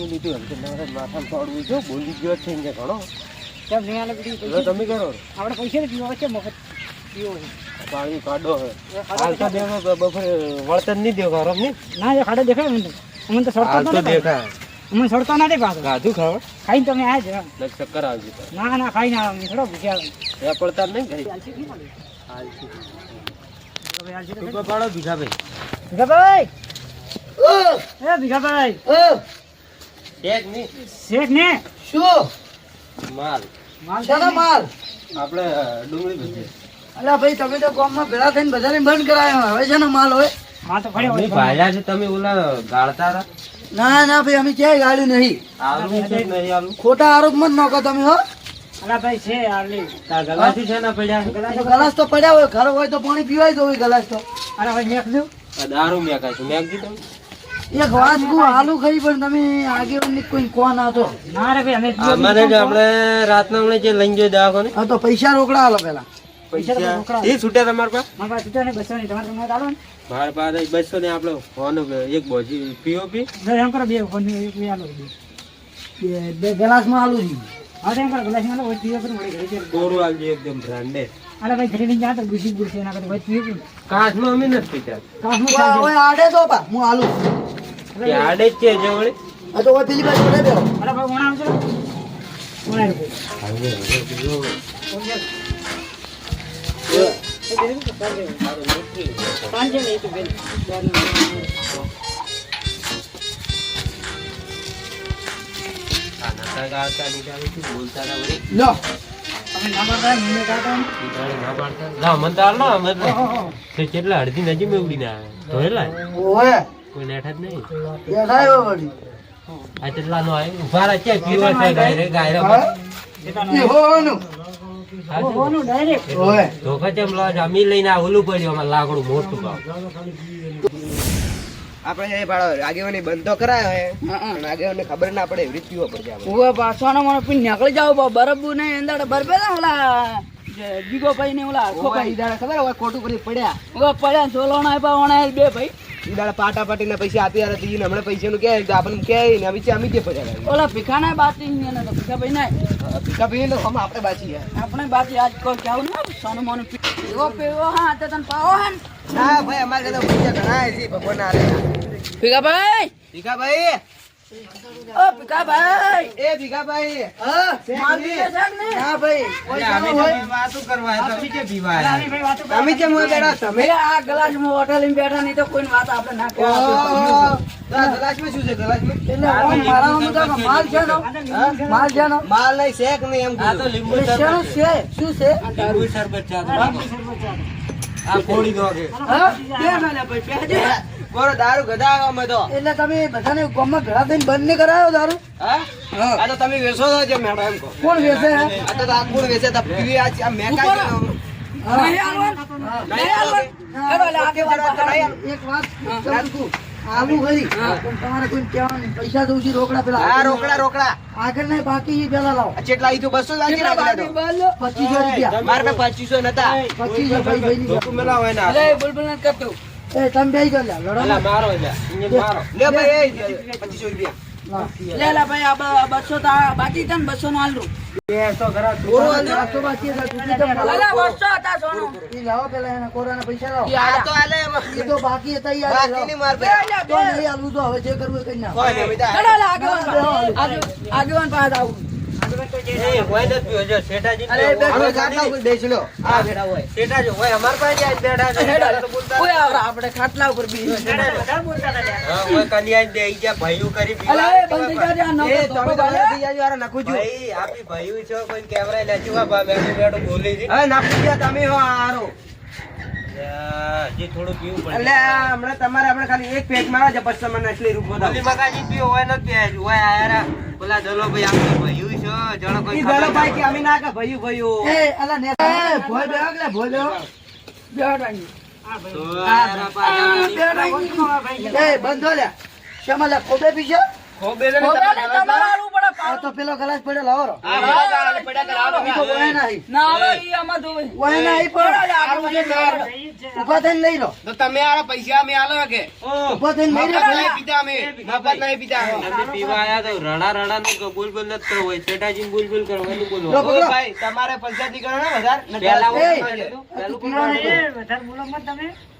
ચોખ્ખું લીધું એમ કે મારે માથામાં પડવું છે બોલી ગયો છે ને ઘણો. કેમ નહીં આલે પૈસા તમે કરો. આપણે પૈસા પીવો છે મફત. પીવો છે. પાણી કાઢો હે હાલ તો દેવો બપોરે વળતર નહીં દેવો ખરો નહીં. ના એ ખાડો દેખાય મને મને અમને તો સડતો તો નથી. દેખાય. અમને સડતો નથી પાછો ગાધું ખાવ ખાઈને તમે આ જ લગ ચક્કર આવજો. ના ના ખાઈને આવે થોડો ભૂખ્યા એ પડતા નહીં ઘરે? ભીખાભાઈ પાડો ભીખાભાઈ. એ ભીખાભાઈ! ટેક નહીં શેઠ ને? શું? માલ. માલ શાનો માલ? આપણે ડુંગળી ભેજે અલ્યા ભાઈ તમે તો ગામમાં ભેળા થઈને બધાને બંધ કરાયો હવે છે ને માલ હોય? તો છે તમે ઓલા ગાળતા હતા? ના ના ભાઈ અમે ક્યાંય ગાળ્યું નહીં. આલુ છે નહીં આલુ? ખોટા આરોપ મત નાખો તમે હો. અલા ભાઈ છે આલી. તાર છે ને પડ્યા? તો ગલાસ તો પડ્યા હોય ઘર હોય તો પાણી પીવાય તો હોય ગલાસ તો. અરે ભાઈ મેક દઉં. દારૂ મેં છે. મેક દી તમે. એક વાત હું આલુ ખાઈ પણ તમે આગેવાની કોઈ કોણ હતો. ના રે ભાઈ અમે જ આપણે રાતના હમણાં જે લઈને જોઈ દવાખો ને હા તો પૈસા રોકડા આલો પેલા. પૈસા એ છૂટ્યા તમારા પાસે? મારા પાસે છૂટા નહીં બસો નહીં. તમારે તમને ચાલો મારા પાસે બસો ને આપણે ફોન એક બોજી પીઓપી એમ કરો બે ફોન એક આલો. બે બે- બે આલુ છે. હા એમ કરો ગ્લાસમાં પીવો મળી ઘરે કોરું આવજો એકદમ બ્રાન્ડે. અલા ભાઈ ઘરે લઈને જાતો ગુસી ગુસી એના કરતા ભાઈ પીવો પણ અમે નથી પીતા. આડે તો પા હું આલુ કે આડે જ છે જવળે આ તો ઓય પેલી બાજુ પડે બેહો અલા ભાઈ વણા આવજો વણા રૂપિયા પાંચે નહીં તો બેન બોલતા હતા વળી. લો તમે ના પાડતા મને કાઢો ને. ઈ તાળી ના પાડતા. ના, મને તો હાલ ના, અમે તો- તે કેટલા અડધી નજી મેવડીને આવ્યા. ધોયેલા? કોઈ નેઠા જ નહીં. બેઠા વળી આ કેટલાનો આવ્યો? ઊભા રહે, ક્યાં પીવા છે ગાયરે? ગાયરે હા? એ હોવાનું ધોકા? લઈને ઓલું પડ્યું અમારે લાકડું મોટું ભાવ આપણે એ ભાડો આગેવાની બંધ કરાયો હે પણ ખબર ના પડે એવી રીતે પીવો આપણે. ઓય પાછવાનો મને પી નીકળી જાવ બરબુ ને અંદર બરબે ના બીગો ભાઈ ને ઓલા ઓવા ભાઈ. ખબર હોય? ખોટું કરી પડ્યા. ઓલા પડ્યા સોલોણા આપ્યા ઓણા બે ભાઈ. ઈ પાટા પાટા પાટીને પૈસા આપી આરે હતી હમણે પૈસાનું કહે કે આપણને કે ને અમે છે અમે જે પડ્યા. ઓલા ભીખાના બાતી ને ને ભીખા ભાઈ ના ભીખા ભાઈ ને હમ આપણે બાચી ગયા. આપણે બાતી આજ કો કેવું ના સોનું મોનું એવો પીવો હા તો તને પાવો હા ને. ના ભાઈ અમારે તો પૈસા ઘણા છે ભગવાન આરે ભીખા ભાઈ ભીખા ભાઈ ઓ ભીખાભાઈ! એ ભીખાભાઈ હા માલ પીવે છે ને? હા ભાઈ હોય. વાતું કરવા તમે કે ભીવાય? અમે તમે કેમ હોય બેઠા તમે આ ગ્લાસમાં હોટેલ બેઠા નહીં તો કોઈ વાત આપણે ના શું છે? એટલે મારા તો માલ છે નો માલ છે નો માલ નહીં શેક નહીં એમ આ તો લીંબુ શરબત છે શું છે? લીંબુ શરબત ચા આ ફોડી દો કે. હા? બે ના ભાઈ, બે બોલો દારૂ ગધા અમે તો એટલે તમે બધાને ગામમાં ભેળા થઈને બંધ નહીં કરાયો દારૂ? હા? આ તો તમે વેચો છો જે મેડમ એમ કહો. કોણ વેચે હે? આ તો આ કોણ વેચે? તો પીવી આ આ મેકા છે નહીં એક વાત ખરી તમારે કોઈ કહેવાનું નહીં. પૈસા દઉં છું રોકડા પેલા આ રોકડા રોકડા. આગળ નહીં બાકી પેલા લાવો. તો. બસો રાખેલા? પચીસો રૂપિયા. મારે પચીસો નતા. પચીસો ભાઈ ભાઈ બોલ બોલ કરતો. એ તમે બેહી ગયો લ્યા, લડો અલા, મારો. લે ભાઈ એ પચીસો રૂપિયા લે લે ભાઈ આ બ- બસો તો બાકી છે ને બસો નું બાકી હતા, તૂટી તો મળો. ઈ લાવો પેલા એના કોરાના પૈસા લાવો આ તો આલે એમાં. તો બાકી હતા ઈ બાકી આલો. માર ભાઈ. તો નહીં આલવું તો હવે જે કરવું કરી નાખો. કોઈ નહીં, બધા. આગેવાન પાસે આવું લો. પાસે બેઠા છે. શેઠા તો બોલતા ઓય આવરા, આપણે ખાટલા ઉપર તમે હો હારો. હજી થોડું પીવું પડે. એટલે હમણાં તમારે આપણે ખાલી એક પેક મારો છે પછી તમને એટલી રૂપિયા ઓલી મકાજી પીવો હોય નથી પીવા, હોય આયરા. પેલા દલોભાઈ આપણી ભાઈઓ છે, જાણે કોઈ દલો ભાઈ કે અમે ના કે ભયું ભયું એ, અલા ને- ભોય બેહો કે ભોય બેહો. બેહો ટાંગી. પડે. તો આયરા પાછા આ, બેહો ટાંગી. એ, બંધો લ્યા. ખોબે પીજો ખોબે ને ખોબે તમારે ને આ તો પેલો ગલાસ પડ્યો લાવો આ બધા પડ્યા કર, ઈ તો વહે નહીં. ના આવે ઈ આમાં જોવે. વહે નહીં પણ આવું છે. ઊભા થઈને લઈ લો તો તમે આ પૈસા મે આલો કે થઈને લઈ લો ભલે પીતા મે મફત નહીં પીતા અમે પીવા આયા તો રડા રડા નું બોલ બોલ નથી કરવું હોય શેઠાજી બોલ બોલ કરો એનું બોલો ઓ ભાઈ તમારે પૈસા થી કરો ને વધારે તું. ના, તો તું આપણે રૂપિયા વધારે. અમે ગલાસ. બોલી દેજો બાબુ.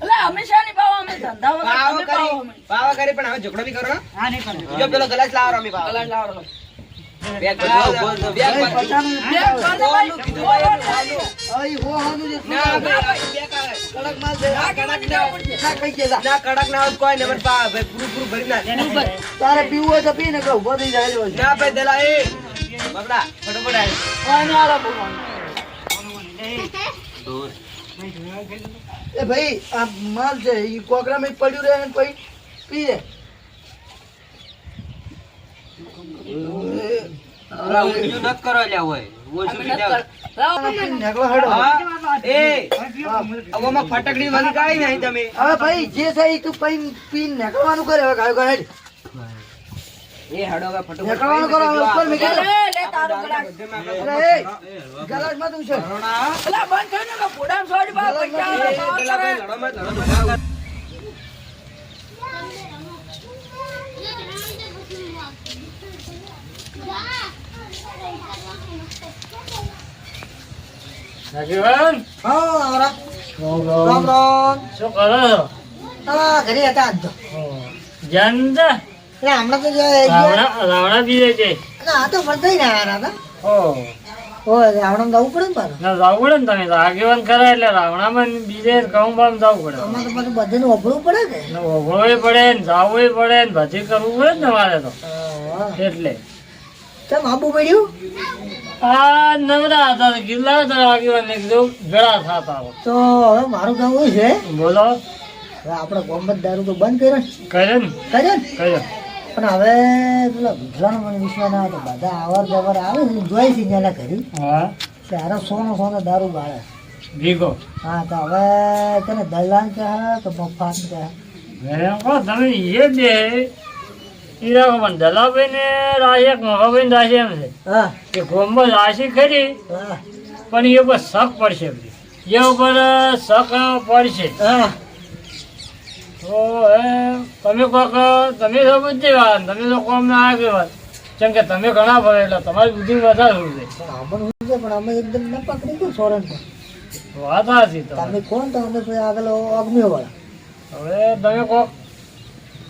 ના અમે બસો ના હો હો. પાવે અમે પાવો? ધંધા વગર પાવો કરી અમે. કરી પણ હવે ઝઘડો બી કરો ને જો પેલો ગલાસ લાવો અમે પાવો ગલાસ લાવો બેગ બેગ આવે. આવે. આવે. નહીં. તારે પીવું હોય તો પી ને ઊભો થઈ જાય. ના ભાઈ દેલા એ બગડા ફટોફટ આય. એ ભાઈ આ માલ છે એ કોકરામાં પડ્યું રહે ને પછી પીએ ફટકડી વાળી કાઢી નહીં તમે. હવે ભાઈ જે છે એ તું પી પીને નીકળવાનું કરે હવે ગાયો ગાય હેડ. એ હડો હવે ફટોફટ નીકળવાનું કરો હવે ઉપર મૂકી દો. લે, લે તારો ગલાસ. અરે એ ગલાસમાં તું છે. અલા, બંધ થયું ને કે ઘોડામાં સોડી બા પૈસા આલો, પાવા કરે. લડો મત, લડો. મત. નગીવન? હા આવરા. રામ રામ. રામ શું કરો છો? હા ઘરે હતા આજ તો. જનતા એટલે હમણાં તો. રાવણા બીજે છે. આ તો ફરતા ને આવ્યા હતા. ઓ. રાવણ જવું પડે ને પાછું? ના જવું પડે ને તમે આગેવાન કરાય એટલે રાવણામાં બીજે કહું બામ જવું પડે. આમાં તો પડે ને ને પડે ને જાવું પડે ને ભજી કરવું પડે ને તમારે તો. એટલે. કેમ આબુ પડ્યું? આ નવરા હતા ગિલ્લા હતા આગેવાન ને કીધું ગળા થતા તો હવે મારું કામ છે. બોલો. આપણે ગોમત દારૂ તો બંધ કર્યો ને? ને? કર્યો કર્યો. પણ હવે પેલા ગુજરાત મને વિશ્વાસ ના તો બધા અવર જવર આવે છે જોઈ છે જેના ઘરી હા. ત્યારે સોનો સોનો દારૂ બાળે ભીગો? હા તો હવે તને દલાલ કહે તો મફાત કહે તમે એ બે પણ દલાભાઈ ને રાશિયા મહાભાઈ ને રાશિ એમ છે. હા. કે ગોમ્બો રાશિ ખરી હા. પણ એ પર શક પડશે બધી. એ ઉપર શક પડશે. હા. એ તમે કોક તમે તો બુદ્ધિવાન તમે તો કોમ ના આગેવાન. કેમ કે તમે ઘણા ભરે એટલે તમારી બુદ્ધિ વધારે હોય છે પણ આપણને શું છે પણ અમે એકદમ ના પકડી ગયું સોરન પર. વાત સાચી તો. તમે કોણ તો? અમે પછી આગળ અગ્નિ વાળા હવે તમે કોક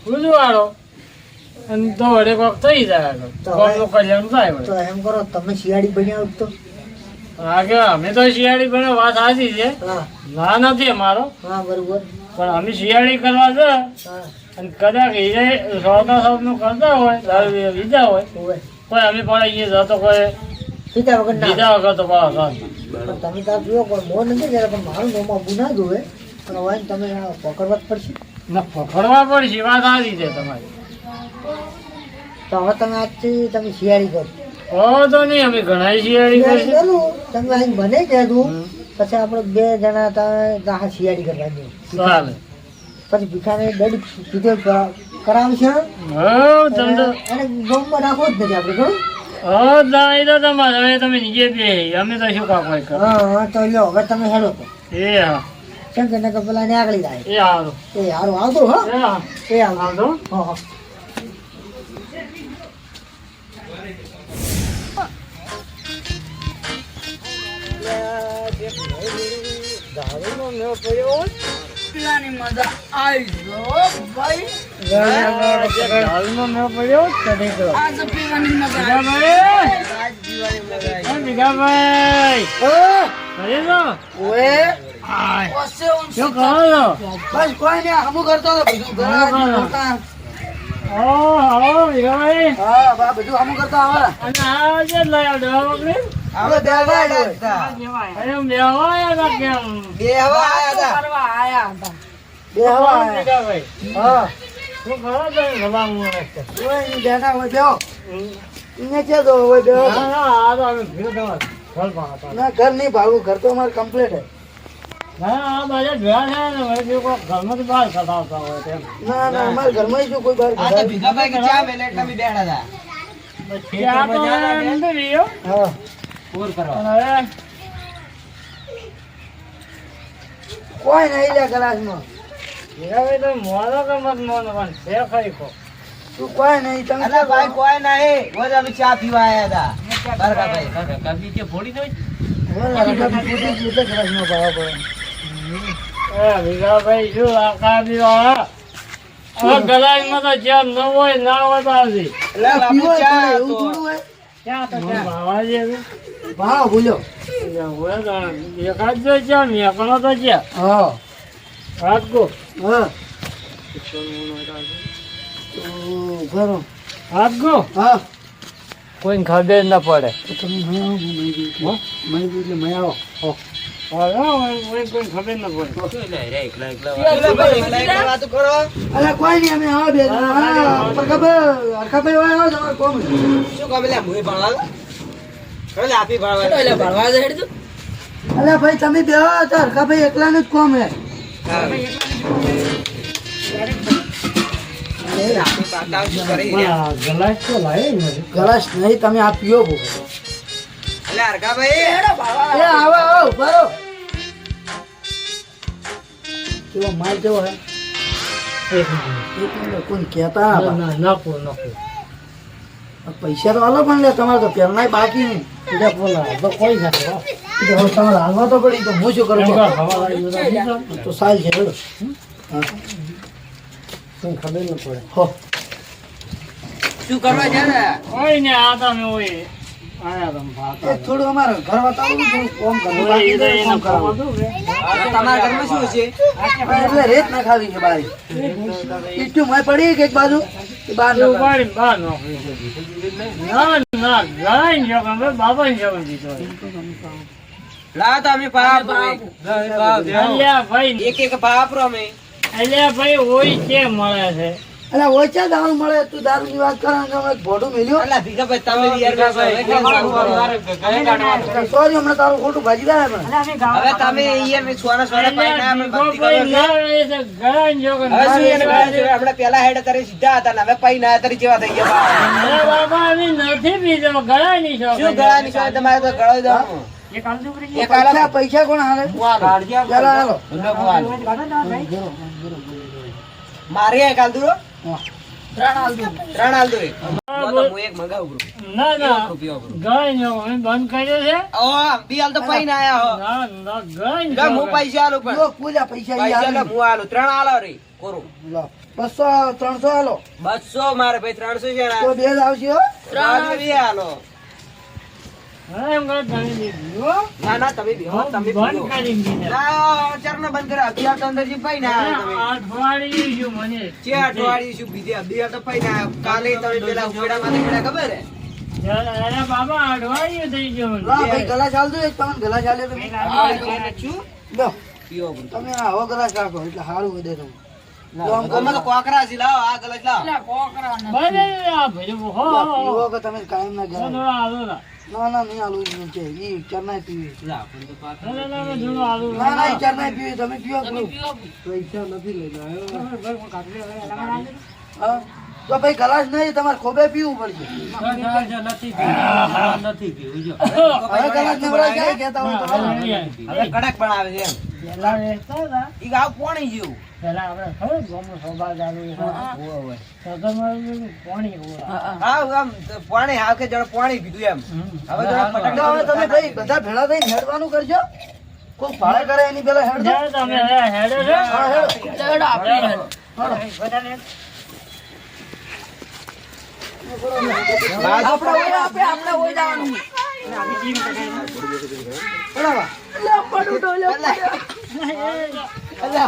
ઉજવાડો અને તો વડે કોક થઈ જાય આગળ. કોકનું કલ્યાણ થાય તો એમ કરો તમે શિયાળી બન્યા તો? આગે અમે તો શિયાળી બન્યા વાત સાચી છે. ના નથી અમારો. હા બરોબર. પણ અમે શિયાળી કરવા છે અને કદાચ એ સોળકા સાહેબનું કરતા હોય દારૂ લીધા હોય કોઈ અમે પણ અહીંયા જતો કોઈ સીતા વગર લીધા વગર તો. પણ તમે તાર જુઓ પણ મોં નથી જરા પણ મારું મોં આબુ ના જોવે પણ હવે તમે પકડવા જ પડશે. ના પકડવા પડશે વાત આવી છે તમારી. તો હવે તમે આજથી તમે શિયાળી કરો. તો નહીં અમે ઘણા શિયાળી કરશું. કરું. તમે અહીં બને જતું પછી આપણે બે જણા ત્યાં શિયાળી કરવા જઈએ ચાલે પછી ભીખાને દડી કીધો કરાવશે. અને ગમમાં રાખવો જ નથી આપણે ખરું હા તો તમારે. હવે તમે નીચે બે. અમે તો શું કામ કોઈ હા તો લ્યો હવે તમે હેડો તો. એ હા. કેમ કે નકર પેલા ને આગળ જાય. એ હારો. એ હારો આવતો હો. એ આવતો. હા. હા પીવાની મજા આવી જો ભાઈ દારૂનો મેળ પડ્યો કરો. આ તો પીવાની મજા આવી ભીખાભાઈ! એ ભીખાભાઈ! કરી દો ઓએ? આય. ઓસે ઓસે શું કરો? છો બસ કોઈ ને હમું કરતો બધું કરતા. ઓ આવો ભીખાભાઈ! હા બધું હમું કરતો આવવાના અને આ જે લઈ આવો દવા વગર અમે બેહવા આયા હતા. અરે બેહવાયા હતા કેમ? બેહવા આયા હતા. કરવા આયા હતા બે હવા આયા. હા શું કરો છો એ ભલામણ કોઈ બેઠા હોય બેહો હમ. અહીંયા છે હોય બેહો ના, ના, આ તો અમે ભીડ તમારા ઘર પણ હતા. ના ઘર નહીં ભાડું ઘર તો અમારે કમ્પ્લીટ હે ના, આ ભેળા ને બીજું બહાર હોય તેમ. ના ના અમારા ઘરમાં શું કોઈ બહાર આ તો કઢાવે? ભીખાભાઈ કે ચા મેલે એટલે અમે બેઠા હતા. પછી તો અંદર રહ્યો. હા પૂર કરવા. અને હવે કોઈ નહીં લે ગ્લાસમાં. ભીખાભાઈ તો મોનો કે મત મોનો પણ છે ખરી કો તું કોઈ નહીં તમે અલા ભાઈ કોઈ નહીં. રોજ અમે ચા પીવા આયા હતા. બરકાભાઈ. બરકા કાકી કે ફોડી દો ભીખાભાઈ શું આખા દીવા હવે તો જ્યાં ન હોય ના હોય તો ચા ભાવ ભૂલ્યો એકાદ તો જ્યાં મેકણો તો જ્યાં હા. રાજકો હા. ઘરો. રાજકો હા. કોઈને ખબર ના પડે. એટલે મય આવો. કોઈ ખબર ન પડે. એટલે રે એકલા એકલા અલા ભાઈ એકલા એકલા વાતો કરો. અલા કોઈ નહીં અમે આવો બે જણા. હા પરખાભાઈ હરખાભાઈ હોય આવો તમારે કોમ શું કહો આપી. એટલે તું ભાઈ તમે બે તો હરખાભાઈ એકલાનું જ કોમ હે? ગલાસ નહીં તમે આ પીઓ બહુ અલા હરખાભાઈ. એ આવો આવો ઊભા કેવો માલ કેવો હે એક મિનિટ. કોઈ કહેતા ના બા. પૈસા તો આલો પણ લે તમારે તો પહેલાંય બાકી નહીં એટલે તો કોઈ નથી હો. એટલે હવે તમારે હાલવા તો પડી તો હું શું કરું. તો? સાલ છે હેડો. હા. ખબર ન પડે. હો. શું કરવા છે ને? કોઈ ને આ તમે હોય થોડું અમારે ઘર તમારા ઘરમાં શું છે? એટલે રેત ના ખાવી છે બારી. ઈટું મોય પડી કે એક બાજુ. બહાર ના બહાર ના ભાઈ બાબાને જોગણ દીધો લાવો તો અમે ભાવ આપો. અલ્યા ભાઈ એક એક ભાવ આપો અમે અલ્યા ભાઈ હોય છે મળે છે? અલા ઓછા દારૂ મળે તું દારૂ ની વાત કરે ને અમે ભોડું મેલ્યું. અલા ભીખાભાઈ તમે યાર કરો? સોરી હમણાં તારું ખોટું ભાજી દે પણ. હવે તમે ઈ મેં સોના સોના પાઈ ના અમે ભક્તિ કરો. ના શું ના? આપણે પેલા હેડ તારે સીધા હતા ને હવે પઈ ના તારી જેવા થઈ ગયા. બાબા અમે નથી પીધો ગળાની જોગણ શું ગળા નીકળે તમારે તો ગળો કરી આલા પૈસા કોણ હાલે? મારે કાલ આલ બસો ત્રણસો હાલો બસો મારે ભાઈ ત્રણસો છે હાલો ના ના તમે બી હો, તમે બંધ કરી ના બંધ કર્યો. અગિયાર તો અંદર પઈ ના અઠવાડિયું શું મને? છે અઠવાડિયું શું બીજે અગિયાર તો પઈ ના કાલે તમે પેલા ઉકેડામાં નીકળ્યા ખબર હે? બાબા અઠવાડિયું થઈ ગયું ભાઈ ગલાસ એક તમને તો. તમે. રાખો એટલે સારું વધે તમે કોકરા છે લાવો આ લાવો. કોકરા ને બને આ ભઈલું હો લો, પીવો કે તમે કાયમ ના આલુ ના ના ના નહીં આલુ નહીં છે ઈ ચરનાય પીવી ના ના ના થોડો આલુ ના ના ઈ ચરનાય પીવી તમે પીવો કે પૈસા નથી લઈને આવ્યો હા તો ભાઈ ગલાસ નહીં તમારે ખોબે પીવું પડશે નથી પીવું. નથી પીવું જો હવે ગલાસ નવરા જાય કહેતા હોય તો હાલો. હવે છે એમ પેલા વેચતા હતા. ઈ ગાવ પોણી જેવું. પેલા આપણે ખબર ગોમો સોબા ચાલુ સગનમાં પાણી હા આમ પાણી હાવ કે જણ પાણી પીધું એમ. હવે જરા પટક હવે તમે ભાઈ બધા ભેળા થઈ હેડવાનું કરજો. કોઈ ભાડે કરે એની પેલા હેડજો તમે હેડે છે. હેડ આપણે હેડ. આપણે આપણે આપણે ઓય જવાનું. બરાબર. એટલે પડું તો એટલે પડ્યો. એટલે